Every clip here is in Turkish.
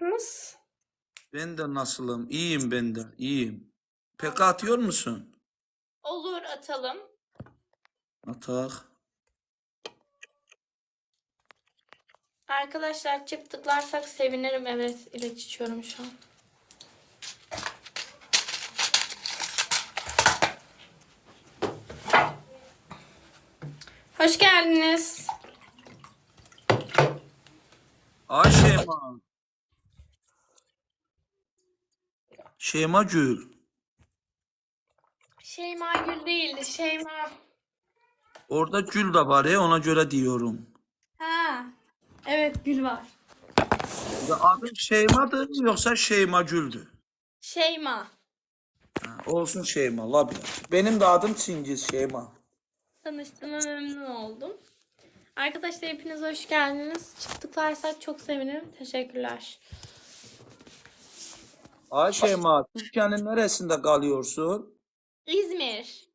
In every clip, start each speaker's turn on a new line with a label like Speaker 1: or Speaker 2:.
Speaker 1: nasılsınız?
Speaker 2: Ben de nasılım? İyiyim ben de. iyiyim. Pek atıyor musun?
Speaker 1: Olur atalım.
Speaker 2: Atak.
Speaker 1: Arkadaşlar çift tıklarsak sevinirim. Evet ilaç içiyorum şu an. Hoş geldiniz.
Speaker 2: Ay Şeyma. Şeyma Gül.
Speaker 1: Şeyma Gül değildi. Şeyma.
Speaker 2: Orada Gül de var ya ona göre diyorum.
Speaker 1: Ha. Evet Gül var.
Speaker 2: Ya adın Şeyma'dır yoksa Şeyma Gül'dü?
Speaker 1: Şeyma.
Speaker 2: Ha, olsun Şeyma. La bir. Benim de adım Çingiz Şeyma.
Speaker 1: Tanıştığıma memnun oldum. Arkadaşlar hepiniz hoş geldiniz. Çift tıklarsak çok sevinirim. Teşekkürler.
Speaker 2: Ay Şeyma, Türkiye'nin neresinde kalıyorsun?
Speaker 1: İzmir.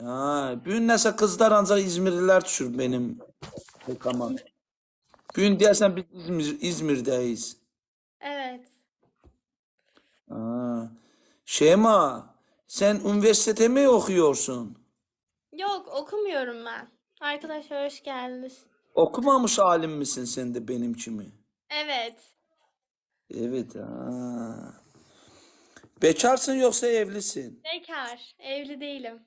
Speaker 2: Ha, bugün nəsə kızlar ancaq İzmirlilər düşür benim rekama. Bugün deyəsən biz İzmir, İzmir'deyiz.
Speaker 1: Evet.
Speaker 2: Ha. Şeyma, sen üniversitede mi okuyorsun?
Speaker 1: Yok okumuyorum ben. Arkadaşlar hoş geldiniz.
Speaker 2: Okumamış alim misin sen de benim kimi?
Speaker 1: Evet.
Speaker 2: Evet. Ha. Bekarsın yoksa evlisin?
Speaker 1: Bekar. Evli değilim.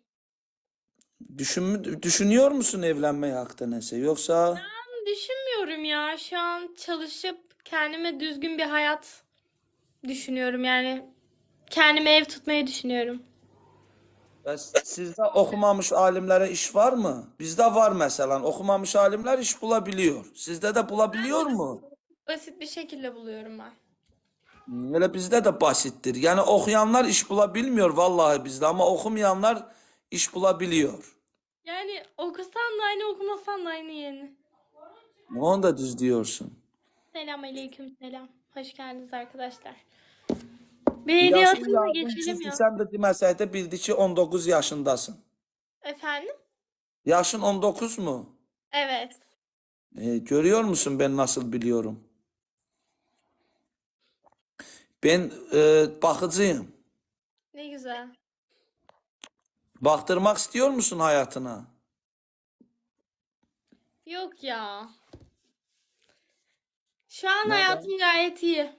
Speaker 2: Düşün, düşünüyor musun evlenmeye hakta neyse? Yoksa
Speaker 1: Düşünmüyorum ya. Şu an çalışıp kendime düzgün bir hayat düşünüyorum. Yani kendime ev tutmayı düşünüyorum.
Speaker 2: Bəs sizdə oxumamış alimlərə iş var mı? Bizdə var məsələn. Oxumamış alimlər iş bulabiliyor. Sizdə də bulabiliyor mu?
Speaker 1: Basit bir şekilde buluyorum ben.
Speaker 2: Elə bizdə də basitdir. Yəni oxuyanlar iş bulabilmiyor vallahi bizdə, amma oxumayanlar iş bulabiliyor.
Speaker 1: Yani okusan da aynı okumasan da aynı yani.
Speaker 2: Onu da düz diyorsun.
Speaker 1: Selam aleyküm selam. Hoş geldiniz arkadaşlar. Belediye
Speaker 2: Yaşın
Speaker 1: atımına
Speaker 2: yardım
Speaker 1: geçelim ya.
Speaker 2: sən də deməsək də bildi ki 19 yaşındasın.
Speaker 1: Efendim?
Speaker 2: Yaşın 19 mu?
Speaker 1: Evet.
Speaker 2: E, görüyor musun ben nasıl biliyorum? Ben e, bakıcıyım.
Speaker 1: Ne güzel.
Speaker 2: Baktırmak istiyor musun hayatına?
Speaker 1: Yok ya. Şu an hayatım gayet iyi.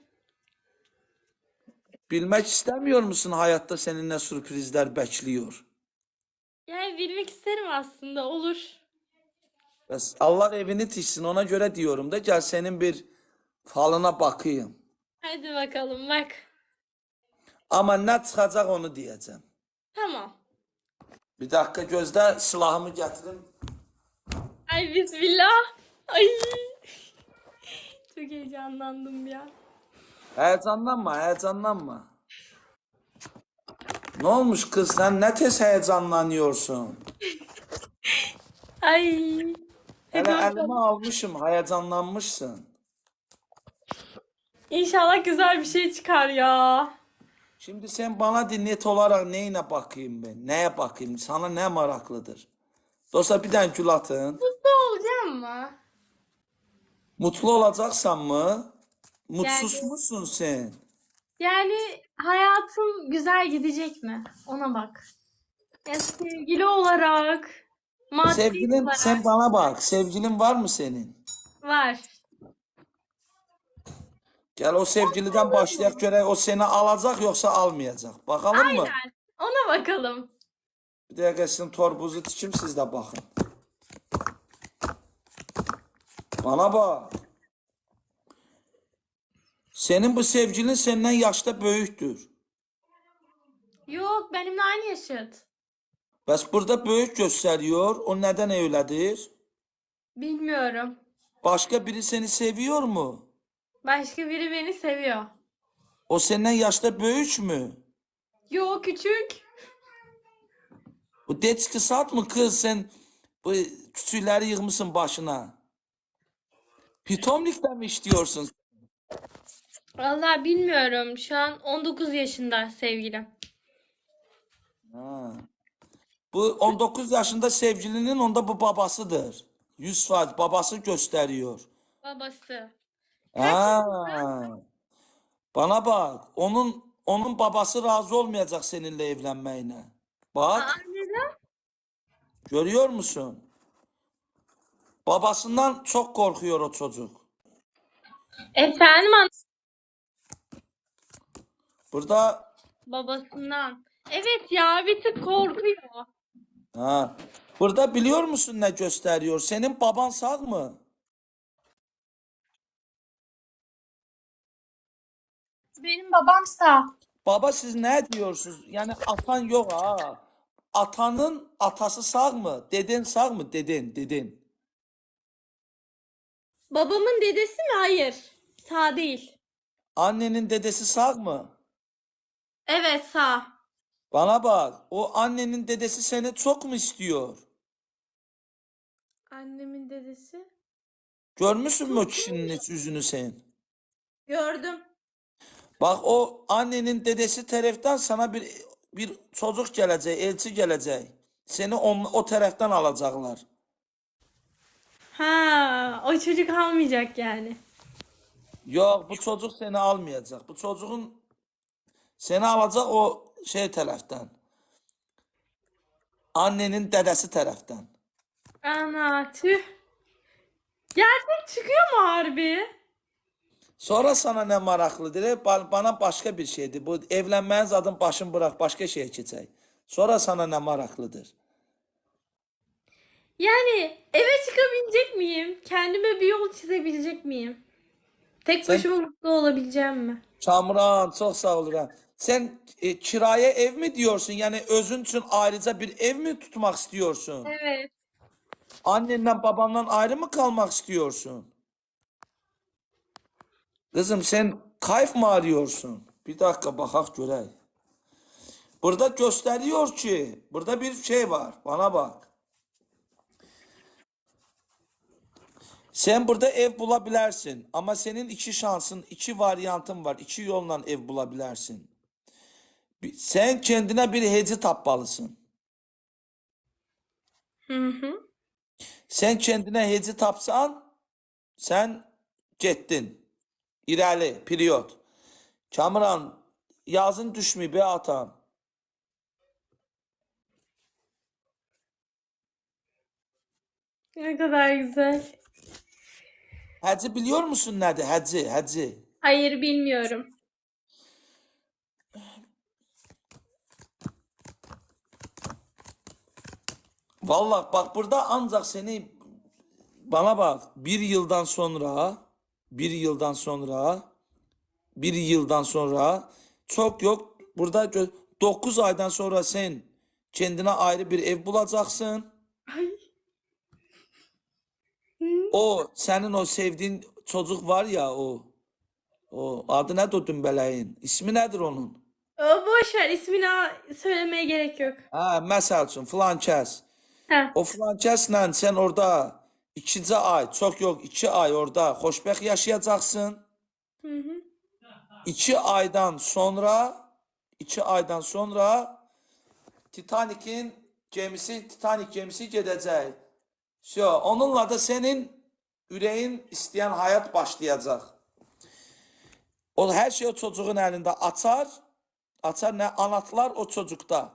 Speaker 2: Bilmek istemiyor musun hayatta senin ne sürprizler bekliyor?
Speaker 1: Yani bilmek isterim aslında. Olur.
Speaker 2: Bəs Allah evini tiksin ona göre diyorum da gel senin bir falına bakayım.
Speaker 1: Hadi bakalım bak.
Speaker 2: Ama ne çıkacak onu diyeceğim.
Speaker 1: Tamam.
Speaker 2: Bir dakika gözde silahımı getirin.
Speaker 1: Ay bismillah. Ay. Çok heyecanlandım ya.
Speaker 2: Heyecanlanma, heyecanlanma. Ne olmuş kız sen ne tez heyecanlanıyorsun?
Speaker 1: Ay.
Speaker 2: Hele elime almışım, heyecanlanmışsın.
Speaker 1: İnşallah güzel bir şey çıkar ya.
Speaker 2: Şimdi sen bana de net olarak neyine bakayım ben? Neye bakayım? Sana ne meraklıdır? Dostlar bir tane gül atın.
Speaker 1: Mutlu olacağım mı?
Speaker 2: Mutlu olacaksan mı? Mutsuz
Speaker 1: Yani-
Speaker 2: musun sen?
Speaker 1: Yani hayatım güzel gidecek mi? Ona bak. Ya sevgili olarak, maddi
Speaker 2: Sevgilin,
Speaker 1: olarak
Speaker 2: sen bana bak. Sevgilin var mı senin?
Speaker 1: var.
Speaker 2: Gel o sevgiliden başlayak görək o seni alacak yoksa almayacak. Bakalım mı?
Speaker 1: Aynen. Ona bakalım.
Speaker 2: Bir dəqiqə sizin torbuzu tikim siz də baxın. Bana bak. Senin bu sevgilin senden yaşta böyükdür.
Speaker 1: Yok benimle aynı yaşıt.
Speaker 2: Bəs burada böyük gösteriyor. O neden öyledir?
Speaker 1: Bilmiyorum.
Speaker 2: Başka biri seni seviyor mu?
Speaker 1: Başka biri beni seviyor.
Speaker 2: O senden yaşta büyük mü?
Speaker 1: Yok küçük.
Speaker 2: Bu detski saat mı kız sen bu küçükleri yığmışsın başına? Pitomlikten mi istiyorsun?
Speaker 1: Vallahi bilmiyorum. Şu an 19 yaşında sevgilim.
Speaker 2: Ha. Bu 19 yaşında sevgilinin onda bu babasıdır. 100 faiz babası gösteriyor.
Speaker 1: Babası.
Speaker 2: Ha. Bana bak. Onun onun babası razı olmayacak seninle evlenmeyine. Bak.
Speaker 1: Neden?
Speaker 2: Görüyor musun? Babasından çok korkuyor o çocuk.
Speaker 1: Efendim
Speaker 2: Burada
Speaker 1: babasından. Evet ya bir tık korkuyor.
Speaker 2: ha. Burada biliyor musun ne gösteriyor? Senin baban sağ mı?
Speaker 1: Babamsa.
Speaker 2: Baba siz ne diyorsunuz? Yani atan yok ha. Atanın atası sağ mı? Deden sağ mı? Deden, deden.
Speaker 1: Babamın dedesi mi? Hayır. Sağ değil.
Speaker 2: Annenin dedesi sağ mı?
Speaker 1: Evet sağ.
Speaker 2: Bana bak. O annenin dedesi seni çok mu istiyor?
Speaker 1: Annemin dedesi.
Speaker 2: Görmüşsün mü o kişinin yüzünü sen?
Speaker 1: Gördüm.
Speaker 2: Bak o annenin dedesi taraftan sana bir bir çocuk gelecek, elçi gelecek. Seni on, o taraftan alacaklar.
Speaker 1: Ha, o çocuk almayacak yani.
Speaker 2: Yok bu çocuk seni almayacak. Bu çocuğun seni alacak o şey taraftan. Annenin dedesi taraftan.
Speaker 1: Ana tüh. Gerçek çıkıyor mu harbi?
Speaker 2: Sonra sana ne maraqlıdır? Ba- Bana başka bir şeydir. Bu evlenməyin zadın başın bırak başka şeye keçək. Sonra sana ne maraqlıdır?
Speaker 1: Yani eve çıkabilecek miyim? Kendime bir yol çizebilecek miyim? Tek
Speaker 2: Sen-
Speaker 1: başıma mutlu olabileceğim mi?
Speaker 2: Kamran çok sağ ol Ram. Sen e, kiraya ev mi diyorsun? Yani özün için ayrıca bir ev mi tutmak istiyorsun?
Speaker 1: Evet.
Speaker 2: Annenden babandan ayrı mı kalmak istiyorsun? Kızım sen kayıf mı arıyorsun? Bir dakika bakak görey. Burada gösteriyor ki burada bir şey var. Bana bak. Sen burada ev bulabilirsin ama senin iki şansın, iki varyantın var. İki yolla ev bulabilirsin. Sen kendine bir hece tapmalısın.
Speaker 1: Hı hı.
Speaker 2: Sen kendine heci tapsan, sen getdin. İrəli, period. Kamran, yazın düşmüyor be atam.
Speaker 1: Ne kadar güzel.
Speaker 2: Həci biliyor musun nədir? Həci, həci.
Speaker 1: Hayır bilmiyorum.
Speaker 2: Vallahi bak burada ancak seni bana bak bir yıldan sonra bir yıldan sonra bir yıldan sonra çok yok burada 9 aydan sonra sen kendine ayrı bir ev bulacaksın.
Speaker 1: Ay.
Speaker 2: O senin o sevdiğin çocuk var ya o. O adı nedir o dümbeleğin? İsmi nedir onun?
Speaker 1: O boş ver ismini söylemeye gerek yok.
Speaker 2: Ha, filan kəs.
Speaker 1: Ha.
Speaker 2: O filan kəslə sən orada ikinci ay, çox yox, iki ay orada xoşbəxt yaşayacaqsın.
Speaker 1: Hı hı.
Speaker 2: İki aydan sonra, iki aydan sonra Titanik'in gemisi, Titanic gemisi gedəcək. Şo, onunla da senin ürəyin istəyən həyat başlayacaq. O hər şey o çocuğun əlində açar. Açar nə anahtar o çocukta.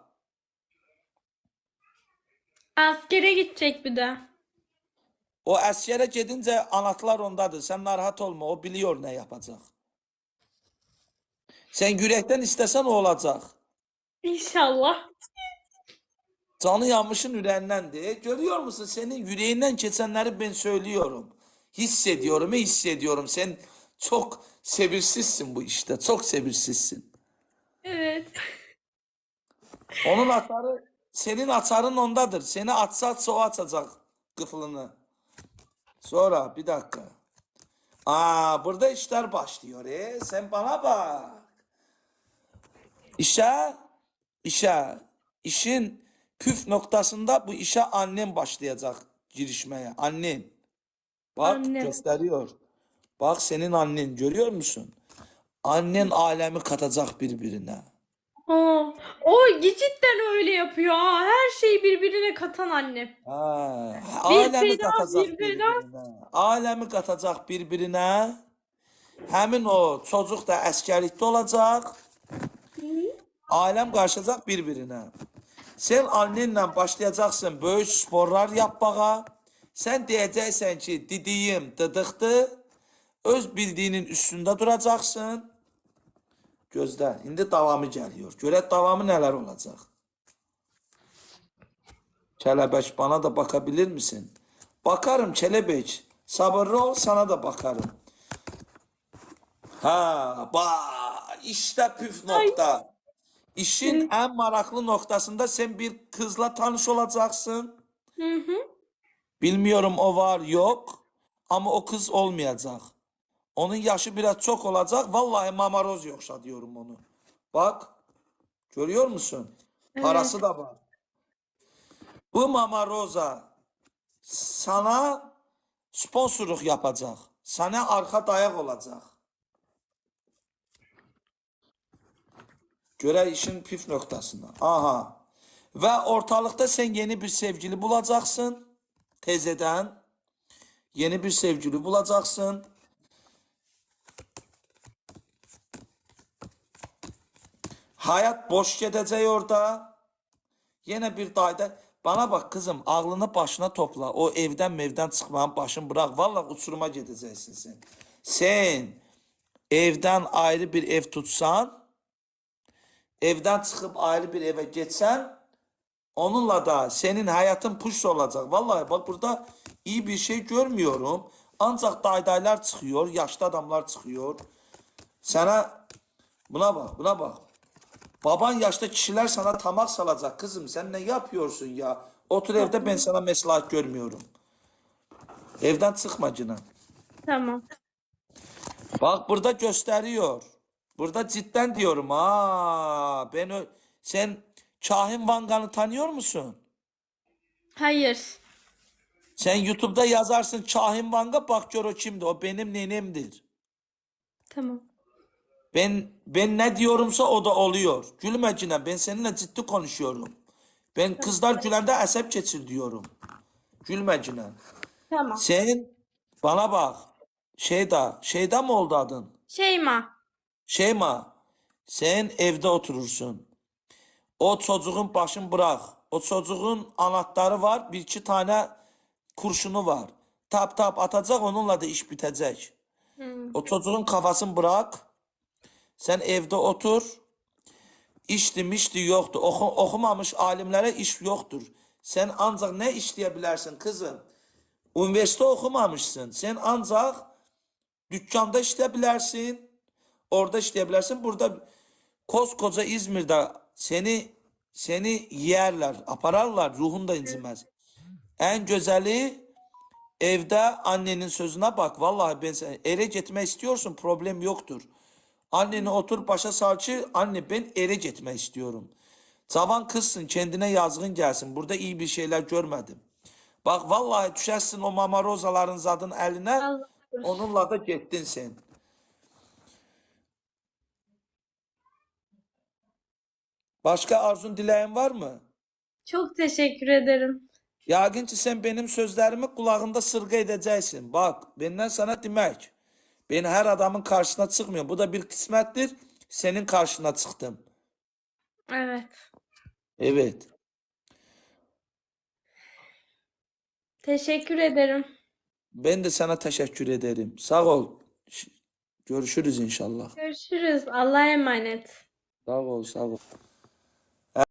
Speaker 1: Askere gidecek bir de.
Speaker 2: O əskərə gedincə anahtar ondadır. Sən narahat olma, o biliyor nə yapacaq. Sən ürəkdən istəsən o olacaq.
Speaker 1: İnşallah.
Speaker 2: Canı yanmışın ürəyindən Görüyor musun? Senin yüreğinden geçenleri ben söylüyorum. Hissediyorum, hissediyorum. Sen çok sebirsizsin bu işte. Çok sebirsizsin.
Speaker 1: Evet.
Speaker 2: Onun atarı, senin atarın ondadır. Seni atsa atsa o açacak kıflını. Sonra bir dakika. Aa, burada işler başlıyor. E, sen bana bak. İşe, işe, işin püf noktasında bu işe annem başlayacak girişmeye. Annen. Bak
Speaker 1: Annem.
Speaker 2: gösteriyor. Bak senin annen görüyor musun? Annen alemi katacak birbirine.
Speaker 1: O, o cidden öyle yapıyor. ha. Her şeyi birbirine katan annem.
Speaker 2: Ha,
Speaker 1: Bir
Speaker 2: alemi
Speaker 1: feda,
Speaker 2: katacak
Speaker 1: bir feda.
Speaker 2: katacak birbirine. Həmin o çocuq da əskərlikdə olacaq. Ailəm qarışacaq bir-birinə. Sen annenlə başlayacaqsın böyük sporlar yapmağa. Sən deyəcəksən ki, didiyim dıdıqdır. Öz bildiyinin üstündə duracaqsın. Gözlə, indi davamı gəlir. Görək davamı nələr olacaq. Kələbək bana da bakabilir misin? Bakarım Kelebek. Sabırlı ol sana da bakarım. Ha, ba işte püf nokta. İşin en maraklı noktasında sen bir kızla tanış olacaksın.
Speaker 1: Hı hı.
Speaker 2: Bilmiyorum o var yok ama o kız olmayacak. Onun yaşı biraz çok olacak. Vallahi mamaroz yoksa diyorum onu. Bak görüyor musun? Parası da var. Bu mamaroza sana sponsorluk yapacak. Sana arka dayak olacak. Göre işin püf noktasına. Aha. Ve ortalıkta sen yeni bir sevgili bulacaksın. Tezeden. Yeni bir sevgili bulacaksın. Hayat boş gedəcək orada. Yenə bir dayda bana bak kızım ağlını başına topla. O evden mevden çıkmanın başını bırak. Vallahi uçuruma gedəcəksin sen. Sen evden ayrı bir ev tutsan, evden çıkıp ayrı bir eve geçsen, onunla da senin hayatın push olacak. Vallahi bak burada iyi bir şey görmüyorum. Ancak daydaylar çıkıyor, yaşlı adamlar çıkıyor. Sana buna bak, buna bak. Baban yaşta kişiler sana tamak salacak. Kızım sen ne yapıyorsun ya? Otur evde ben sana meslahat görmüyorum. Evden çıkma Cina.
Speaker 1: Tamam.
Speaker 2: Bak burada gösteriyor. Burada cidden diyorum. Ha, ben sen Kahin Vangan'ı tanıyor musun?
Speaker 1: Hayır.
Speaker 2: Sen YouTube'da yazarsın Kahin Vanga bak gör o kimdi. O benim nenemdir.
Speaker 1: Tamam.
Speaker 2: Ben ben ne diyorumsa o da oluyor. Gülme Cina ben seninle ciddi konuşuyorum. Ben kızlar gülende əsəb keçir diyorum. Gülme Cina.
Speaker 1: Tamam.
Speaker 2: Sen bana bak. Şeyda, Şeyda mı oldu adın?
Speaker 1: Şeyma.
Speaker 2: Şeyma, sen evde oturursun. O çocuğun başını bırak. O çocuğun anahtarı var. Bir iki tane kurşunu var. Tap tap atacak onunla da iş bitecek. O çocuğun kafasını bırak. Sen evde otur. İşti mişti yoktu. Oku, okumamış alimlere iş yoktur. Sen ancak ne işleyebilirsin kızım? Üniversite okumamışsın. Sen ancak dükkanda işleyebilirsin. Orada işleyebilirsin. Burada koskoca İzmir'de seni seni yerler, apararlar, ruhun da incimez. En güzeli evde annenin sözüne bak. Vallahi ben sen ere gitmek istiyorsun problem yoktur. Anneni otur başa salçı. Anne ben ere gitmek istiyorum. Cavan kızsın kendine yazgın gelsin. Burada iyi bir şeyler görmedim. Bak vallahi düşersin o mamarozaların zadın eline. Onunla da gittin sen. Başka arzun dileğin var mı?
Speaker 1: Çok teşekkür ederim.
Speaker 2: Yəqin ki, sən benim sözlərimi qulağında sırğa edəcəksin. Bax, benden sana demək. Ben her adamın karşısına çıkmıyorum. Bu da bir kısmettir. Senin karşına çıktım.
Speaker 1: Evet.
Speaker 2: Evet.
Speaker 1: Teşekkür ederim.
Speaker 2: Ben de sana teşekkür ederim. Sağ ol. Görüşürüz inşallah.
Speaker 1: Görüşürüz. Allah'a emanet.
Speaker 2: Sağ ol, sağ ol.